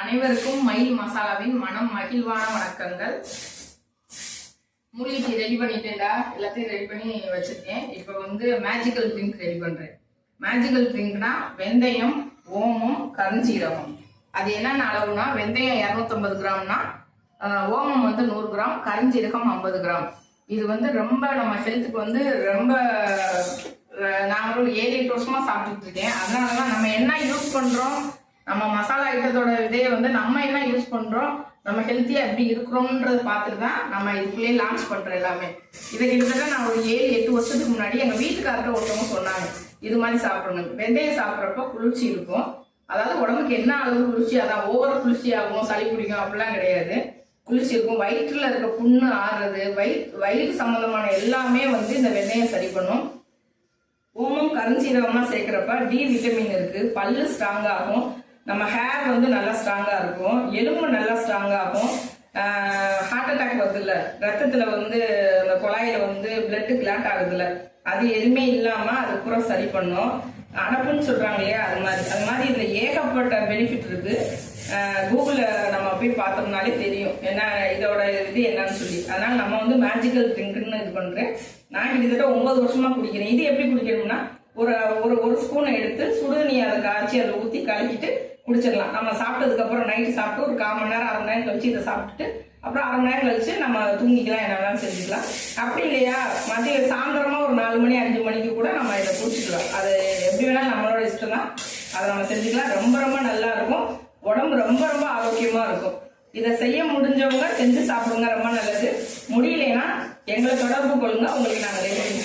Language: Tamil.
அனைவருக்கும் மயில் மசாலாவின் மனம் மகிழ்வான வணக்கங்கள். மூலிகை ரெடி பண்ணிட்டேன்டா எல்லாத்தையும் ரெடி பண்ணி வச்சிருக்கேன். இப்போ வந்து மேஜிக்கல் ட்ரிங்க் ரெடி பண்றேன். மேஜிக்கல் ட்ரிங்க்னா வெந்தயம் ஓமம் கருஞ்சீரகம். அது என்னென்ன அளவுனா வெந்தயம் இரநூத்தம்பது கிராம்னா ஓமம் வந்து நூறு கிராம் கருஞ்சீரகம் ஐம்பது கிராம். இது வந்து ரொம்ப நம்ம ஹெல்த்துக்கு வந்து ரொம்ப நான் ஒரு ஏழு எட்டு வருஷமா சாப்பிட்டுட்டு இருக்கேன். அதனாலதான் நம்ம என்ன யூஸ் பண்றோம்? நம்ம மசாலா ஐட்டத்தோட இதே வந்து நம்ம என்ன யூஸ் பண்றோம் நம்ம ஹெல்த்தியா எப்படி இருக்கிறோம்ன்றத பார்த்துட்டு தான் நம்ம இதுக்குள்ளேயே லான்ச் பண்றோம் எல்லாமே. இதை கிட்டத்தட்ட நான் ஒரு ஏழு எட்டு வருஷத்துக்கு முன்னாடி எங்க வீட்டுக்காரர்கிட்ட ஒருத்தவங்க சொன்னாங்க இது மாதிரி சாப்பிடணும். வெந்தயம் சாப்பிட்றப்ப குளிர்ச்சி இருக்கும். அதாவது உடம்புக்கு என்ன அளவு குளிர்ச்சி அதான் ஓவர் குளிர்ச்சி ஆகும் சளி பிடிக்கும் அப்படிலாம் கிடையாது. குளிர்ச்சி இருக்கும். வயிற்றுல இருக்க புண்ணு ஆறுறது வயிற் வயிறு சம்பந்தமான எல்லாமே வந்து இந்த வெந்தயம் சரி பண்ணும். ஓமம் கருஞ்சீரகம்லாம் சேர்க்குறப்ப டி விட்டமின் இருக்கு. பல்லு ஸ்ட்ராங் ஆகும். நம்ம ஹேர் வந்து நல்லா ஸ்ட்ராங்கா இருக்கும். எலும்பு நல்லா ஸ்ட்ராங் ஆகும் ஹார்ட் அட்டாக் வருதுல்ல. ரத்தத்துல வந்து அந்த குழாயில வந்து பிளட்டு கிளாட் ஆகுதுல்ல. அது எதுவுமே இல்லாம அது பூரா சரி பண்ணும். அடப்புன்னு சொல்றாங்க இல்லையா அது மாதிரி. அது மாதிரி இதுல ஏகப்பட்ட பெனிஃபிட் இருக்கு. கூகுளில் நம்ம போய் பார்த்தோம்னாலே தெரியும். என்ன இதோட இது என்னன்னு சொல்லி. அதனால நம்ம வந்து மேஜிக்கல் ட்ரிங்க்னு இது பண்றேன். நான் கிட்டத்தட்ட ஒன்பது வருஷமா குடிக்கிறேன். இது எப்படி குடிக்கணும்னா ஒரு ஒரு ஒரு ஸ்பூனை எடுத்து சுடுதண்ணி அதை காய்ச்சி அதை ஊற்றி கலக்கிட்டு குடிச்சிடலாம். நம்ம சாப்பிட்டதுக்கு அப்புறம் நைட்டு சாப்பிட்டு ஒரு கால் மணி நேரம் அரை மணி நேரம் கழிச்சு இதை சாப்பிட்டுட்டு அப்புறம் அரை மணி நேரம் கழிச்சு நம்ம தூங்கிக்கலாம் என்ன வேணாலும் செஞ்சுக்கலாம். அப்படி இல்லையா? மதிய சாயந்தரமா ஒரு நாலு மணி அஞ்சு மணிக்கு கூட நம்ம இதை குடிச்சிக்கலாம். அது எப்படி வேணாலும் நம்மளோட இஷ்டம் தான். அதை நம்ம செஞ்சுக்கலாம். ரொம்ப ரொம்ப நல்லா இருக்கும். உடம்பு ரொம்ப ரொம்ப ஆரோக்கியமா இருக்கும். இதை செய்ய முடிஞ்சவங்க செஞ்சு சாப்பிடுங்க ரொம்ப நல்லது. முடியலைன்னா எங்களை தொடர்பு கொள்ளுங்க. உங்களுக்கு நாங்கள் ரெடி பண்ணி